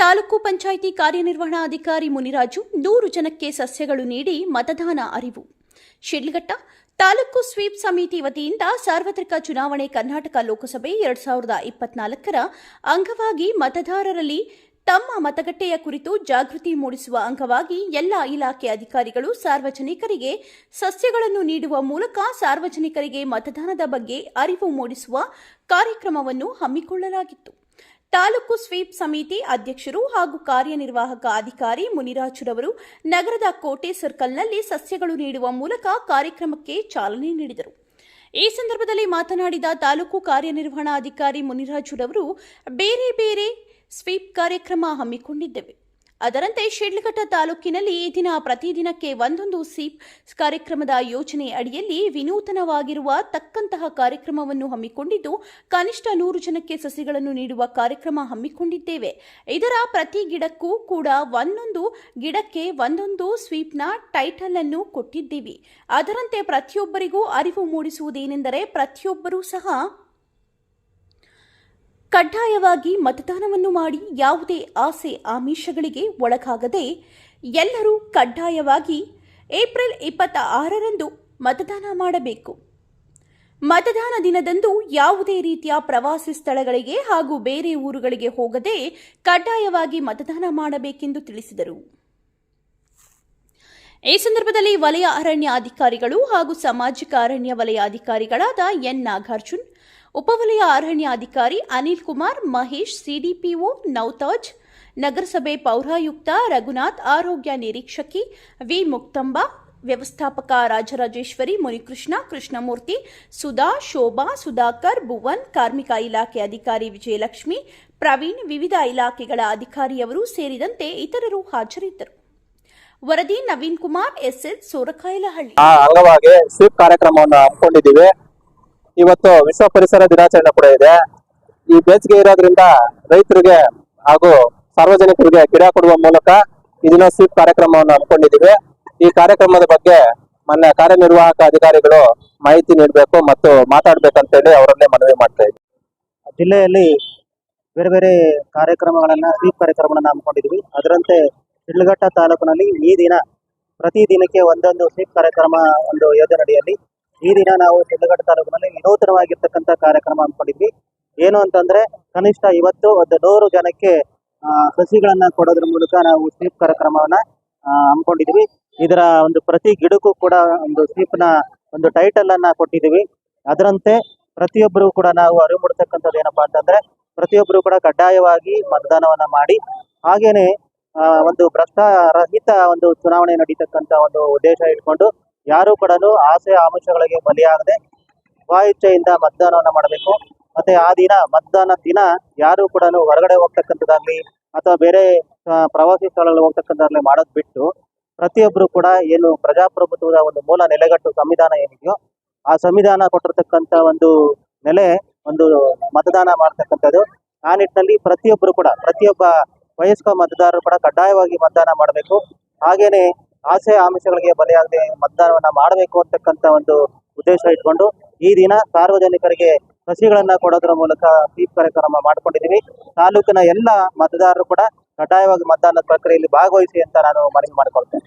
ತಾಲೂಕು ಪಂಚಾಯಿತಿ ಕಾರ್ಯನಿರ್ವಹಣಾಧಿಕಾರಿ ಮುನಿರಾಜು ನೂರು ಜನಕ್ಕೆ ಸಸ್ಯಗಳು ನೀಡಿ ಮತದಾನ ಅರಿವು. ಶಿಡ್ಲಘಟ್ಟ ತಾಲೂಕು ಸ್ವೀಪ್ ಸಮಿತಿ ವತಿಯಿಂದ ಸಾರ್ವತ್ರಿಕ ಚುನಾವಣೆ ಕರ್ನಾಟಕ ಲೋಕಸಭೆ ಎರಡ್ ಸಾವಿರದ ಇಪ್ಪತ್ನಾಲ್ಕರ ಅಂಗವಾಗಿ ಮತದಾರರಲ್ಲಿ ತಮ್ಮ ಮತಗಟ್ಟೆಯ ಕುರಿತು ಜಾಗೃತಿ ಮೂಡಿಸುವ ಅಂಗವಾಗಿ ಎಲ್ಲ ಇಲಾಖೆ ಅಧಿಕಾರಿಗಳು ಸಾರ್ವಜನಿಕರಿಗೆ ಸಸ್ಯಗಳನ್ನು ನೀಡುವ ಮೂಲಕ ಸಾರ್ವಜನಿಕರಿಗೆ ಮತದಾನದ ಬಗ್ಗೆ ಅರಿವು ಮೂಡಿಸುವ ಕಾರ್ಯಕ್ರಮವನ್ನು ಹಮ್ಮಿಕೊಳ್ಳಲಾಗಿತ್ತು. ತಾಲೂಕು ಸ್ವೀಪ್ ಸಮಿತಿ ಅಧ್ಯಕ್ಷರು ಹಾಗೂ ಕಾರ್ಯನಿರ್ವಾಹಕ ಅಧಿಕಾರಿ ಮುನಿರಾಜುರವರು ನಗರದ ಕೋಟೆ ಸರ್ಕಲ್ನಲ್ಲಿ ಸಸ್ಯಗಳು ನೀಡುವ ಮೂಲಕ ಕಾರ್ಯಕ್ರಮಕ್ಕೆ ಚಾಲನೆ ನೀಡಿದರು. ಈ ಸಂದರ್ಭದಲ್ಲಿ ಮಾತನಾಡಿದ ತಾಲೂಕು ಕಾರ್ಯನಿರ್ವಹಣಾಧಿಕಾರಿ ಮುನಿರಾಜುರವರು, ಬೇರೆ ಬೇರೆ ಸ್ವೀಪ್ ಕಾರ್ಯಕ್ರಮ ಹಮ್ಮಿಕೊಂಡಿದ್ದೆವು. ಅದರಂತೆ ಶಿಡ್ಲಘಟ್ಟ ತಾಲೂಕಿನಲ್ಲಿ ದಿನ ಪ್ರತಿದಿನಕ್ಕೆ ಒಂದೊಂದು ಸ್ವೀಪ್ ಕಾರ್ಯಕ್ರಮದ ಯೋಜನೆ ಅಡಿಯಲ್ಲಿ ವಿನೂತನವಾಗಿರುವ ತಕ್ಕಂತಹ ಕಾರ್ಯಕ್ರಮವನ್ನು ಹಮ್ಮಿಕೊಂಡಿದ್ದು, ಕನಿಷ್ಠ ನೂರು ಜನಕ್ಕೆ ಸಸಿಗಳನ್ನು ನೀಡುವ ಕಾರ್ಯಕ್ರಮ ಹಮ್ಮಿಕೊಂಡಿದ್ದೇವೆ. ಇದರ ಪ್ರತಿ ಗಿಡಕ್ಕೂ ಕೂಡ ಒಂದೊಂದು ಗಿಡಕ್ಕೆ ಒಂದೊಂದು ಸ್ವೀಪ್ನ ಟೈಟಲ್ ಅನ್ನು ಕೊಟ್ಟಿದ್ದೀವಿ. ಅದರಂತೆ ಪ್ರತಿಯೊಬ್ಬರಿಗೂ ಅರಿವು ಮೂಡಿಸುವುದೇನೆಂದರೆ ಪ್ರತಿಯೊಬ್ಬರೂ ಸಹ ಕಡ್ಡಾಯವಾಗಿ ಮತದಾನವನ್ನು ಮಾಡಿ ಯಾವುದೇ ಆಸೆ ಆಮಿಷಗಳಿಗೆ ಒಳಗಾಗದೆ ಎಲ್ಲರೂ ಕಡ್ಡಾಯವಾಗಿ ಏಪ್ರಿಲ್ ಇಪ್ಪತ್ತ ಆರರಂದು ಮತದಾನ ಮಾಡಬೇಕು. ಮತದಾನ ದಿನದಂದು ಯಾವುದೇ ರೀತಿಯ ಪ್ರವಾಸಿ ಸ್ಥಳಗಳಿಗೆ ಹಾಗೂ ಬೇರೆ ಊರುಗಳಿಗೆ ಹೋಗದೆ ಕಡ್ಡಾಯವಾಗಿ ಮತದಾನ ಮಾಡಬೇಕೆಂದು ತಿಳಿಸಿದರು. ಈ ಸಂದರ್ಭದಲ್ಲಿ ವಲಯ ಅರಣ್ಯ ಅಧಿಕಾರಿಗಳು ಹಾಗೂ ಸಾಮಾಜಿಕ ಅರಣ್ಯ ವಲಯ ಅಧಿಕಾರಿಗಳಾದ ಎನ್ ನಾಗಾರ್ಜುನ್ ಉಪವಲಯ ಅರಣ್ಯಾಧಿಕಾರಿ ಅನಿಲ್ ಕುಮಾರ್, ಮಹೇಶ್, ಸಿಡಿಪಿಒ ನೌತಾಜ್, ನಗರಸಭೆ ಪೌರಾಯುಕ್ತ ರಘುನಾಥ್, ಆರೋಗ್ಯ ನಿರೀಕ್ಷಕಿ ವಿ ಮುಕ್ತಂಬ, ವ್ಯವಸ್ಥಾಪಕ ರಾಜರಾಜೇಶ್ವರಿ, ಮುನಿಕೃಷ್ಣ, ಕೃಷ್ಣಮೂರ್ತಿ, ಸುಧಾ, ಶೋಭಾ, ಸುಧಾಕರ್, ಭುವನ್, ಕಾರ್ಮಿಕ ಇಲಾಖೆ ಅಧಿಕಾರಿ ವಿಜಯಲಕ್ಷ್ಮಿ, ಪ್ರವೀಣ್, ವಿವಿಧ ಇಲಾಖೆಗಳ ಅಧಿಕಾರಿಯವರು ಸೇರಿದಂತೆ ಇತರರು ಹಾಜರಿದ್ದರು. ವರದಿ ನವೀನ್ ಕುಮಾರ್, ಎಸ್ಎಲ್ ಸೋರಕಾಯಲಹಳ್ಳಿ. ಕಾರ್ಯಕ್ರಮವನ್ನು ಹಮ್ಮಿಕೊಂಡಿದ್ದೀವಿ. ಇವತ್ತು ವಿಶ್ವ ಪರಿಸರ ದಿನಾಚರಣೆ ಕೂಡ ಇದೆ. ಈ ಬೇಸಿಗೆ ಇರೋದ್ರಿಂದ ರೈತರಿಗೆ ಹಾಗೂ ಸಾರ್ವಜನಿಕರಿಗೆ ಗಿಡ ಕೊಡುವ ಮೂಲಕ ಇದನ್ನ ಸ್ವೀಪ್ ಕಾರ್ಯಕ್ರಮವನ್ನು ಹಮ್ಮಿಕೊಂಡಿದ್ದೀವಿ. ಈ ಕಾರ್ಯಕ್ರಮದ ಬಗ್ಗೆ ಮೊನ್ನೆ ಕಾರ್ಯನಿರ್ವಾಹಕ ಅಧಿಕಾರಿಗಳು ಮಾಹಿತಿ ನೀಡಬೇಕು ಮತ್ತು ಮಾತಾಡ್ಬೇಕಂತೇಳಿ ಅವರನ್ನೇ ಮನವಿ ಮಾಡ್ತಾ ಇದ್ದೀವಿ ಜಿಲ್ಲೆಯಲ್ಲಿ ಬೇರೆ ಬೇರೆ ಕಾರ್ಯಕ್ರಮಗಳನ್ನ, ಸ್ವೀಪ್ ಕಾರ್ಯಕ್ರಮಗಳನ್ನ ಹಮ್ಮಿಕೊಂಡಿದ್ವಿ ಅದರಂತೆ ಶಿಡ್ಲಘಟ್ಟ ತಾಲೂಕಿನಲ್ಲಿ ಈ ದಿನ ಪ್ರತಿ ದಿನಕ್ಕೆ ಒಂದೊಂದು ಸ್ವೀಪ್ ಕಾರ್ಯಕ್ರಮ ಒಂದು ಯೋಜನೆಯಡಿಯಲ್ಲಿ ಈ ದಿನ ನಾವು ಶಿಡ್ಲಘಟ್ಟ ತಾಲೂಕಿನಲ್ಲಿ ವಿನೂತನವಾಗಿರ್ತಕ್ಕಂಥ ಕಾರ್ಯಕ್ರಮ ಅನ್ಕೊಂಡಿದ್ವಿ ಏನು ಅಂತಂದ್ರೆ, ಕನಿಷ್ಠ ಇವತ್ತು ಒಂದು ನೂರು ಜನಕ್ಕೆ ಸಸಿಗಳನ್ನ ಕೊಡೋದ್ರ ಮೂಲಕ ನಾವು ಸ್ವೀಪ್ ಕಾರ್ಯಕ್ರಮವನ್ನ ಅನ್ಕೊಂಡಿದ್ವಿ ಇದರ ಒಂದು ಪ್ರತಿ ಗಿಡಕ್ಕೂ ಕೂಡ ಒಂದು ಸ್ವೀಪ್ನ ಒಂದು ಟೈಟಲ್ ಅನ್ನ ಕೊಟ್ಟಿದ್ದೀವಿ. ಅದರಂತೆ ಪ್ರತಿಯೊಬ್ಬರು ಕೂಡ ನಾವು ಅರಿವು ಮೂಡಿಸ್ತಕ್ಕಂಥದ್ದು ಏನಪ್ಪಾ ಅಂತಂದ್ರೆ, ಪ್ರತಿಯೊಬ್ಬರು ಕೂಡ ಕಡ್ಡಾಯವಾಗಿ ಮತದಾನವನ್ನ ಮಾಡಿ, ಹಾಗೇನೆ ಒಂದು ಒಂದು ಭ್ರಷ್ಟರಹಿತ ಒಂದು ಚುನಾವಣೆ ನಡೀತಕ್ಕಂಥ ಒಂದು ಉದ್ದೇಶ ಇಟ್ಕೊಂಡು ಯಾರು ಕೂಡ ಆಸೆ ಆಮಿಷಗಳಿಗೆ ಬಲಿಯಾಗದೆ ಸ್ವ ಮತದಾನವನ್ನು ಮಾಡಬೇಕು. ಮತ್ತೆ ಆ ದಿನ ಮತದಾನ ದಿನ ಯಾರು ಕೂಡ ಹೊರಗಡೆ ಹೋಗ್ತಕ್ಕಂಥದ್ದಾಗ್ಲಿ ಅಥವಾ ಬೇರೆ ಪ್ರವಾಸಿ ಸ್ಥಳಗಳಿಗೆ ಹೋಗ್ತಕ್ಕಂಥದ್ದಾಗ್ಲಿ ಮಾಡೋದು ಬಿಟ್ಟು ಪ್ರತಿಯೊಬ್ಬರು ಕೂಡ ಏನು ಪ್ರಜಾಪ್ರಭುತ್ವದ ಒಂದು ಮೂಲ ನೆಲೆಗಟ್ಟು ಸಂವಿಧಾನ ಏನಿದೆಯೋ ಆ ಸಂವಿಧಾನ ಕೊಟ್ಟಿರ್ತಕ್ಕಂಥ ಒಂದು ನೆಲೆ, ಒಂದು ಮತದಾನ ಮಾಡ್ತಕ್ಕಂಥದ್ದು. ಆ ನಿಟ್ಟಿನಲ್ಲಿ ಪ್ರತಿಯೊಬ್ಬರು ಕೂಡ, ಪ್ರತಿಯೊಬ್ಬ ವಯಸ್ಕ ಮತದಾರರು ಕೂಡ ಕಡ್ಡಾಯವಾಗಿ ಮತದಾನ ಮಾಡಬೇಕು. ಹಾಗೇನೆ ಆಸೆ ಆಮಿಷಗಳಿಗೆ ಬಲಿಯಾಗದೆ ಮತದಾನವನ್ನ ಮಾಡಬೇಕು ಅಂತಕ್ಕಂತ ಒಂದು ಉದ್ದೇಶ ಇಟ್ಕೊಂಡು ಈ ದಿನ ಸಾರ್ವಜನಿಕರಿಗೆ ಸಸಿಗಳನ್ನ ಕೊಡೋದ್ರ ಮೂಲಕ ಸ್ವೀಪ್ ಕಾರ್ಯಕ್ರಮ ಮಾಡ್ಕೊಂಡಿದೀವಿ ತಾಲೂಕಿನ ಎಲ್ಲ ಮತದಾರರು ಕೂಡ ಕಡ್ಡಾಯವಾಗಿ ಮತದಾನದ ಪ್ರಕ್ರಿಯೆಯಲ್ಲಿ ಭಾಗವಹಿಸಿ ಅಂತ ನಾನು ಮನವಿ ಮಾಡ್ಕೊಳ್ತೇನೆ.